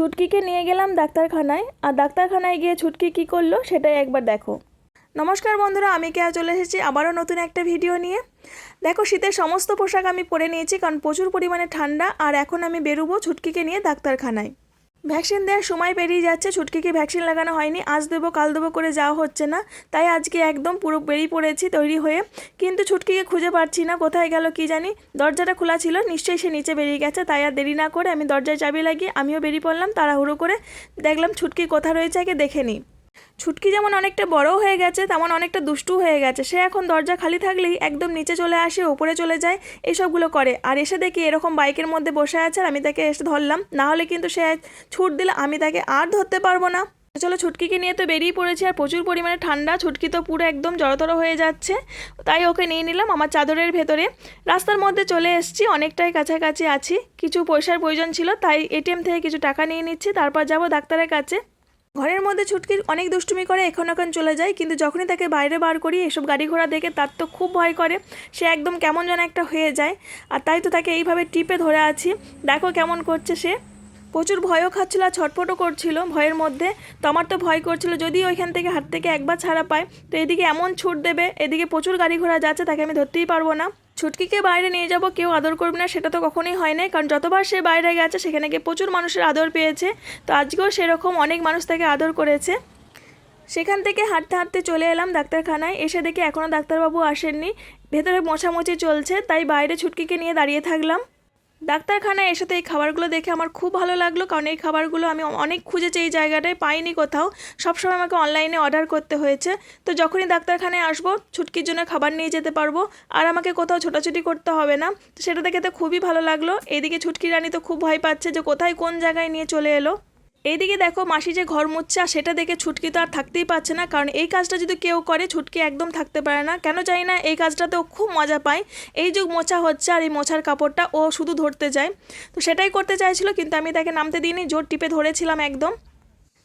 ছুটকিকে নিয়ে গেলাম ডাক্তারখানায়। আর ডাক্তারখানায় গিয়ে ছুটকি কী করল সেটাই একবার দেখো। নমস্কার বন্ধুরা, আমি কে চলে এসেছি আবারও নতুন একটা ভিডিও নিয়ে। দেখো, শীতের সমস্ত পোশাক আমি পরে নিয়েছি কারণ প্রচুর পরিমাণে ঠান্ডা, আর এখন আমি বেরোবো ছুটকিকে নিয়ে ডাক্তারখানায়। ভ্যাকসিন দেওয়ার সময় পেরিয়ে যাচ্ছে ছুটকিকে ভ্যাকসিন লাগানো হয়নি? আজ দেবো, কাল দেবো করে যাওয়া হচ্ছে না। তাই আজকে একদম পুরো বেরিয়ে পড়েছি, তৈরি হয়ে। কিন্তু ছুটকিকে খুঁজে পাচ্ছি না, কোথায় গেল কি জানি? দরজাটা খোলা ছিল, নিশ্চয়ই সে নিচে বেরিয়ে গেছে, তাই আর দেরি না করে আমি দরজায় চাবি লাগিয়ে আমিও বেরিয়ে পড়লাম তাড়াহুড়ো করে। দেখলাম ছুটকি কোথা রয়েছে, আগে দেখে নিই। ছুটকি যেমন অনেকটা বড় হয়ে গেছে, তেমন অনেকটা দুষ্টু হয়ে গেছে। সে এখন দরজা খালি থাকলেই একদম নিচে চলে আসে, ওপরে চলে যায়, এসবগুলো করে। আর এসে দেখি এরকম বাইকের মধ্যে বসে আছে আর আমি তাকে এসে ধরলাম। না হলে কিন্তু সে ছুট দিলে আমি তাকে আর ধরতে পারব না। চলো ছুটকিকে নিয়ে তো বেরিয়ে পড়েছি আর প্রচুর পরিমাণে ঠান্ডা, ছুটকি তো পুরো একদম জড়তর হয়ে যাচ্ছে। তাই ওকে নিয়ে নিলাম আমার চাদরের ভেতরে। রাস্তার মধ্যে চলে এসেছি, অনেকটাই কাছাকাছি আছি। কিছু পয়সার প্রয়োজন ছিল, তাই এটিএম থেকে কিছু টাকা নিয়ে নিচ্ছি, তারপর যাব ডাক্তারের কাছে। ঘরের মধ্যে ছুটকি অনেক দুষ্টুমি করে এখন এখন চলে যায়, কিন্তু যখনই তাকে বাইরে বার করি, এসব গাড়ি ঘোড়া দেখে তার তো খুব ভয় করে, সে একদম কেমন যেন একটা হয়ে যায়। আর তাই তো তাকে এইভাবে টিপে ধরে আছি। দেখো কেমন করছে সে। প্রচুর ভয়ও খাচ্ছিল আর ছটফটও করছিল ভয়ের মধ্যে। তো আমার তো ভয় করছিল যদি ওইখান থেকে হাত থেকে একবার ছাড়া পায়। তো এদিকে এমন ছুট দেবে, এদিকে প্রচুর গাড়ি ঘোড়া যাচ্ছে, তাকে আমি ধরতেই পারব না। ছুটকিকে বাইরে নিয়ে যাব, কেউ আদর করবে না, সেটা তো কখনোই হয় না কারণ যতবার সে বাইরে গেছে, সেখানে গিয়ে প্রচুর মানুষের আদর পেয়েছে। তো আজকেও সেরকম অনেক মানুষ তাকে আদর করেছে। সেখান থেকে হাঁটতে হাঁটতে চলে এলাম ডাক্তারখানায়। এসে দেখে এখনও ডাক্তারবাবু আসেননি। ভেতরে মোছামুছি চলছে, তাই বাইরে ছুটকিকে নিয়ে দাঁড়িয়ে থাকলাম। ডাক্তারখানায় এসে তো এই খাবারগুলো দেখে আমার খুব ভালো লাগল, কারণ এই খাবারগুলো আমি অনেক খুঁজেছি এই জায়গাটায়, পাইনি কোথাও। সবসময় আমাকে অনলাইনে অর্ডার করতে হয়েছে। তো যখনই ডাক্তারখানায় আসব, ছুটকির জন্য খাবার নিয়ে যেতে পারব, আর আমাকে কোথাও ছোটাছুটি করতে হবে না। তো সেটা দেখে তো খুবই ভালো লাগল। এদিকে ছুটকি রানী তো খুব ভয় পাচ্ছে যে কোথায় কোন জায়গায় নিয়ে চলে এলো। এইদিকে দেখো মাসি যে ঘর মুচ্ছে আর সেটা দেখে ছুটকি তো আর থাকতেই পারছে না, কারণ এই কাজটা যদি কেউ করে, ছুটকি একদম থাকতে পারে না। কেন জানি না, এই কাজটাতেও খুব মজা পায়। এই যে মোছা হচ্ছে আর এই মোছার কাপড়টা ও শুধু ধরতে যায়। তো সেটাই করতে চাইছিল, কিন্তু আমি তাকে নামতে দিইনি, জোর টিপে ধরেছিলাম একদম।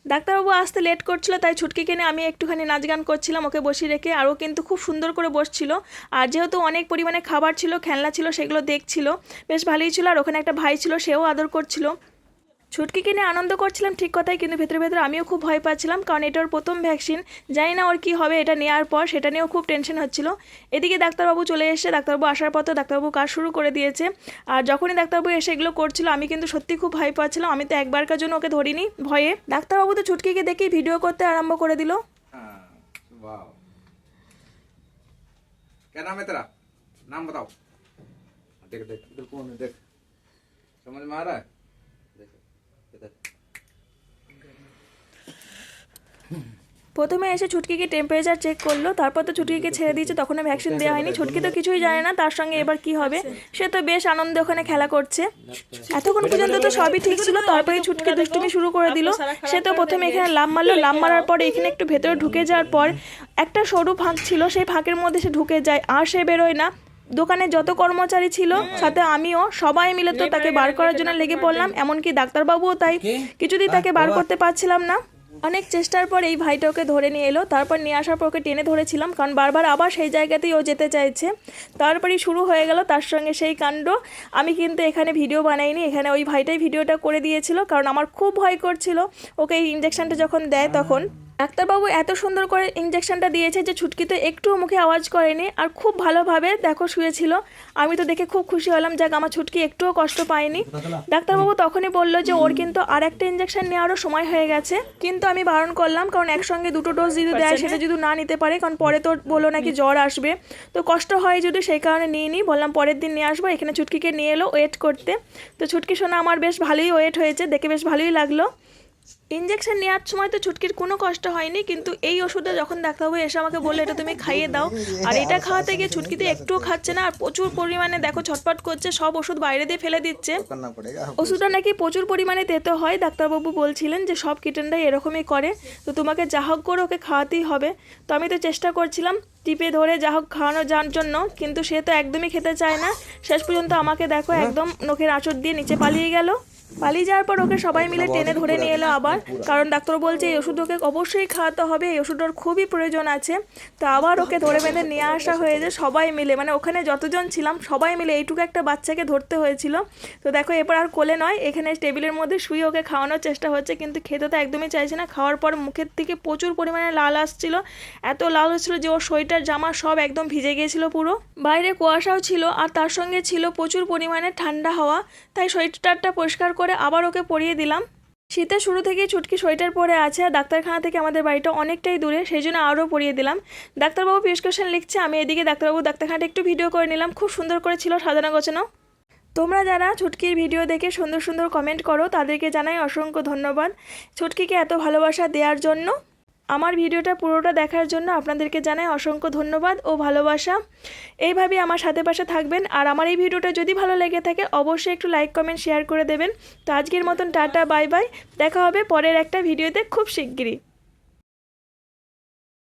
ডাক্তারবাবু আসতে লেট করছিল, তাই ছুটকিকে নিয়ে আমি একটুখানি নাচ গান করছিলাম, ওকে বসিয়ে রেখে, আর ও কিন্তু খুব সুন্দর করে বসছিল। আর যেহেতু অনেক পরিমাণে খাবার ছিল, খেলনা ছিল, সেগুলো দেখছিল। বেশ ভালোই ছিল, আর ওখানে একটা ভাই ছিল, সেও আদর করছিল। ছুটকিকে নিয়ে আনন্দ করছিলাম ঠিক কথাই কিন্তু ভেতরে ভেতরে আমিও খুব ভয় পাচ্ছিলাম কারণ এটা ওর প্রথম ভ্যাকসিন জানি না ওর কী হবে এটা নেওয়ার পর সেটা নিয়েও খুব টেনশন হচ্ছিল এদিকে ডাক্তারবাবু চলে এসে ডাক্তারবাবু আসার পর তো ডাক্তারবাবু কাজ শুরু করে দিয়েছে আর যখনই ডাক্তারবাবু এসে এগুলো করছিল আমি কিন্তু সত্যি খুব ভয় পাচ্ছিলাম আমি তো একবারকার জন্য ওকে ধরিনি ভয়ে ডাক্তারবাবু তো ছুটকিকে দেখেই ভিডিও করতে আরম্ভ করে দিল हाँ वाह क्या नाम है तेरा नाम बताओ देख देख इधर कौन है देख समझ में आ रहा है देख इधर প্রথমে এসে ছুটকিকে টেম্পারেচার চেক করল, তারপর তো ছুটকিকে ছেড়ে দিয়েছে, তখন ভ্যাকসিন দেওয়া হয়নি, ছুটকি তো কিছুই জানে না, তার সঙ্গে এবার কি হবে? সে তো বেশ আনন্দে ওখানে খেলা করছে। এতক্ষণ পর্যন্ত তো সবই ঠিক ছিল তারপরে ছুটকি দুষ্টুমি শুরু করে দিল। সে তো প্রথমে এখানে লাভ মারলো লাভ মারার পর এখানে একটু ভেতরে ঢুকে যাওয়ার পর একটা সরু ফাঁক ছিল, সেই ফাঁকের মধ্যে সে ঢুকে যায়, আর সে বেরোয় না। দোকানে যত কর্মচারী ছিল সাথে আমিও সবাই মিলে তো তাকে বার করার জন্য লেগে পড়লাম এমনকি ডাক্তারবাবুও তাই। কিছুতেই তাকে বার করতে পারছিলাম না। অনেক চেষ্টার পর এই ভাইটা ওকে ধরে নিয়ে এলো তারপর নিয়ে আসার পর ওকে টেনে ধরেছিলাম কারণ বারবার আবার সেই জায়গাতেই ও যেতে চাইছে। তারপরেই শুরু হয়ে গেল তার সঙ্গে সেই কাণ্ড। আমি কিন্তু এখানে ভিডিও বানাইনি এখানে ওই ভাইটাই ভিডিওটা করে দিয়েছিল কারণ আমার খুব ভয় করছিল। ওকে এই ইঞ্জেকশনটা যখন দেয় তখন। ডাক্তারবাবু এত সুন্দর করে ইঞ্জেকশনটা দিয়েছে যে ছুটকি তো একটুও মুখে আওয়াজ করেনি আর খুব ভালোভাবে দেখো শুয়েছিল। আমি তো দেখে খুব খুশি হলাম যাক আমার ছুটকি একটুও কষ্ট পায়নি ডাক্তারবাবু তখনই বলল যে ওর কিন্তু আর একটা ইঞ্জেকশন নেওয়ারও সময় হয়ে গেছে। কিন্তু আমি বারণ করলাম কারণ একসঙ্গে দুটো ডোজ যদি দেয় সেটা যদি না নিতে পারে কারণ পরে তো বলল নাকি জ্বর আসবে। তো কষ্ট হয় যদি সেই কারণে নিয়ে নিই বললাম পরের দিন নিয়ে আসব এখানে ছুটকিকে নিয়ে এলো ওয়েট করতে। তো ছুটকি শোনা আমার বেশ ভালোই ওয়েট হয়েছে দেখে বেশ ভালোই লাগল। ইঞ্জেকশন নেওয়ার সময় তো ছুটকির কোনো কষ্ট হয়নি, কিন্তু এই ওষুধটা যখন ডাক্তারবাবু এসে আমাকে বলল, এটা তুমি খাইয়ে দাও। আর এটা খাওয়াতে গিয়ে ছুটকিতে একটুও খাচ্ছে না, আর প্রচুর পরিমাণে দেখো ছটপট করছে, সব ওষুধ বাইরে দিয়ে ফেলে দিচ্ছে। ওষুধটা নাকি প্রচুর পরিমাণে দিতে হয়, ডাক্তারবাবু বলছিলেন যে সব কিটেনটাই এরকমই করে, তো তোমাকে যা হোক করে ওকে খাওয়াতেই হবে। তো আমি তো চেষ্টা করছিলাম টিপে ধরে যা হোক খাওয়ানো যাওয়ার জন্য, কিন্তু সে তো একদমই খেতে চায় না। শেষ পর্যন্ত আমাকে দেখো একদম নখের আঁচড় দিয়ে নিচে পালিয়ে গেল। পালিয়ে যাওয়ার পর ওকে সবাই মিলে টেনে ধরে নিয়ে এলো আবার। কারণ ডাক্তার বলছে এই ওষুধ ওকে অবশ্যই খাওয়াতে হবে এই ওষুধটার খুবই প্রয়োজন আছে। তো আবার ওকে ধরে বেঁধে নিয়ে আসা হয়েছে সবাই মিলে। মানে ওখানে যতজন ছিলাম সবাই মিলে এইটুকু একটা বাচ্চাকে ধরতে হয়েছিল। তো দেখো এরপর আর কোলে নয় এখানে টেবিলের মধ্যে শুয়ে ওকে খাওয়ানোর চেষ্টা হচ্ছে কিন্তু খেতে তো একদমই চাইছে না। খাওয়ার পর মুখের থেকে প্রচুর পরিমাণে লাল আসছিল এত লাল হচ্ছিল যে ওর সোয়েটার জামা সব একদম ভিজে গিয়েছিল পুরো। বাইরে কুয়াশাও ছিল আর তার সঙ্গে ছিল প্রচুর পরিমাণে ঠান্ডা হাওয়া তাই সোয়েটারটা পরিষ্কার করে আবার ওকে পরিয়ে দিলাম। শীতের শুরু থেকেই ছুটকি সোয়েটার পরে আছে আর ডাক্তারখানা থেকে আমাদের বাড়িটা অনেকটাই দূরে, সেই জন্য আরও পরিয়ে দিলাম। ডাক্তারবাবু প্রেসক্রিপশন লিখছে, আমি এদিকে ডাক্তারবাবু ডাক্তারখানাটা একটু ভিডিও করে নিলাম, খুব সুন্দর করে ছিল সাজানো গোছানো। তোমরা যারা ছুটকির ভিডিও দেখে সুন্দর সুন্দর কমেন্ট করো, তাদেরকে জানাই অসংখ্য ধন্যবাদ। ছুটকিকে এত ভালোবাসা দেওয়ার জন্য আমার ভিডিওটা পুরোটা দেখার জন্য আপনাদেরকে জানাই অসংখ্য ধন্যবাদ ও ভালোবাসা। এইভাবেই আমার সাথে পাশে থাকবেন। আর আমার এই ভিডিওটা যদি ভালো লেগে থাকে, অবশ্যই একটু লাইক কমেন্ট শেয়ার করে দেবেন। তো আজকের মতন টাটা বাই বাই দেখা হবে পরের একটা ভিডিওতে খুব শিগগিরই।